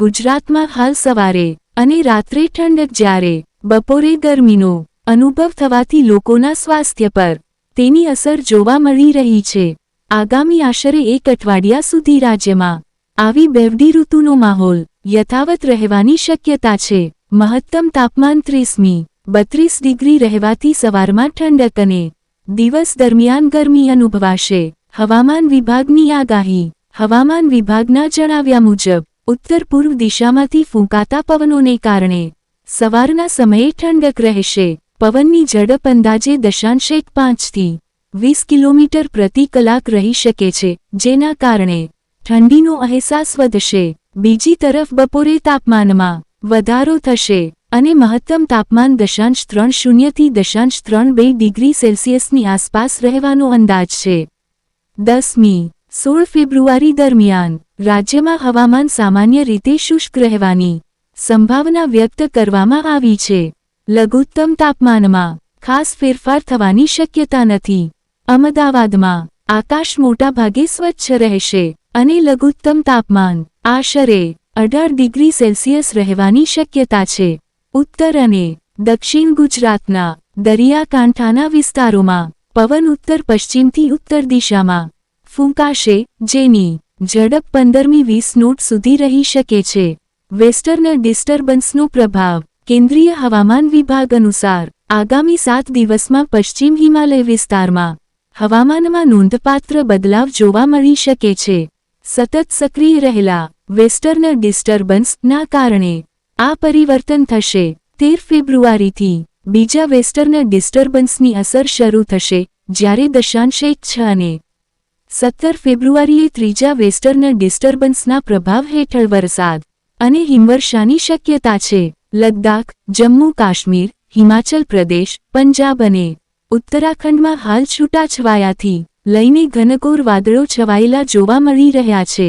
ગુજરાતમાં હાલ સવારે અને રાત્રે ઠંડક જ્યારે બપોરે ગરમીનો અનુભવ થવાથી લોકોના સ્વાસ્થ્ય પર તેની અસર જોવા મળી રહી છે. આગામી આશરે એક અઠવાડિયા સુધી રાજ્યમાં આવી બેવડી ઋતુનો માહોલ યથાવત રહેવાની શક્યતા છે. મહત્તમ તાપમાન ત્રીસમી, બત્રીસ ડિગ્રી રહેવાથી સવારમાં ઠંડક અને દિવસ દરમિયાન ગરમી અનુભવાશે. હવામાન વિભાગની આગાહી હવામાન વિભાગના જણાવ્યા મુજબ ઉત્તર પૂર્વ દિશામાંથી ફૂંકાતા પવનોને કારણે સવારના સમયે ઠંડક રહેશે. પવનની ઝડપ અંદાજે દશાંશ એક પાંચથી વીસ કિલોમીટર પ્રતિ કલાક રહી શકે છે, જેના કારણે ઠંડીનો અહેસાસ વધશે. બીજી તરફ બપોરે તાપમાનમાં વધારો થશે અને મહત્તમ તાપમાન દશાંશ ત્રણ શૂન્યથી દશાંશ ત્રણ બે ડિગ્રી સેલ્સિયસની આસપાસ રહેવાનો અંદાજ છે. દસમી સોળ ફેબ્રુઆરી દરમિયાન રાજ્યમાં હવામાન સામાન્ય રીતે શુષ્ક રહેવાની સંભાવના વ્યક્ત કરવામાં આવી છે. લઘુત્તમ તાપમાનમાં ખાસ ફેરફાર થવાની શક્યતા નથી. અમદાવાદમાં આકાશ મોટાભાગે સ્વચ્છ રહેશે અને લઘુત્તમ તાપમાન આશરે અઢાર ડિગ્રી સેલ્સિયસ રહેવાની શક્યતા છે. ઉત્તર અને દક્ષિણ ગુજરાતના દરિયાકાંઠાના વિસ્તારોમાં પવન ઉત્તર પશ્ચિમથી ઉત્તર દિશામાં ફૂંકાશે, જેની ઝડપ પંદરમી વીસ નોટ સુધી રહી શકે છે. વેસ્ટર્ન ડિસ્ટર્બન્સનો પ્રભાવ કેન્દ્રીય હવામાન વિભાગ અનુસાર આગામી સાત દિવસમાં પશ્ચિમ હિમાલય વિસ્તારમાં હવામાનમાં નોંધપાત્ર બદલાવ જોવા મળી શકે છે. સતત સક્રિય રહેલા વેસ્ટર્ન ડિસ્ટર્બન્સના કારણે આ પરિવર્તન થશે. તેર ફેબ્રુઆરીથી બીજા વેસ્ટર્ન ડિસ્ટર્બન્સની અસર શરૂ થશે, જ્યારે દશાંશ છ અને સત્તર ફેબ્રુઆરીએ ત્રીજા વેસ્ટર્ન ડિસ્ટર્બન્સના પ્રભાવ હેઠળ વરસાદ અને હિમવર્ષાની શક્યતા છે. લદ્દાખ, જમ્મુ કાશ્મીર, હિમાચલ પ્રદેશ, પંજાબ અને ઉત્તરાખંડમાં હાલ છૂટાછવાયાથી લઈને ઘનઘોર વાદળો છવાયેલા જોવા મળી રહ્યા છે.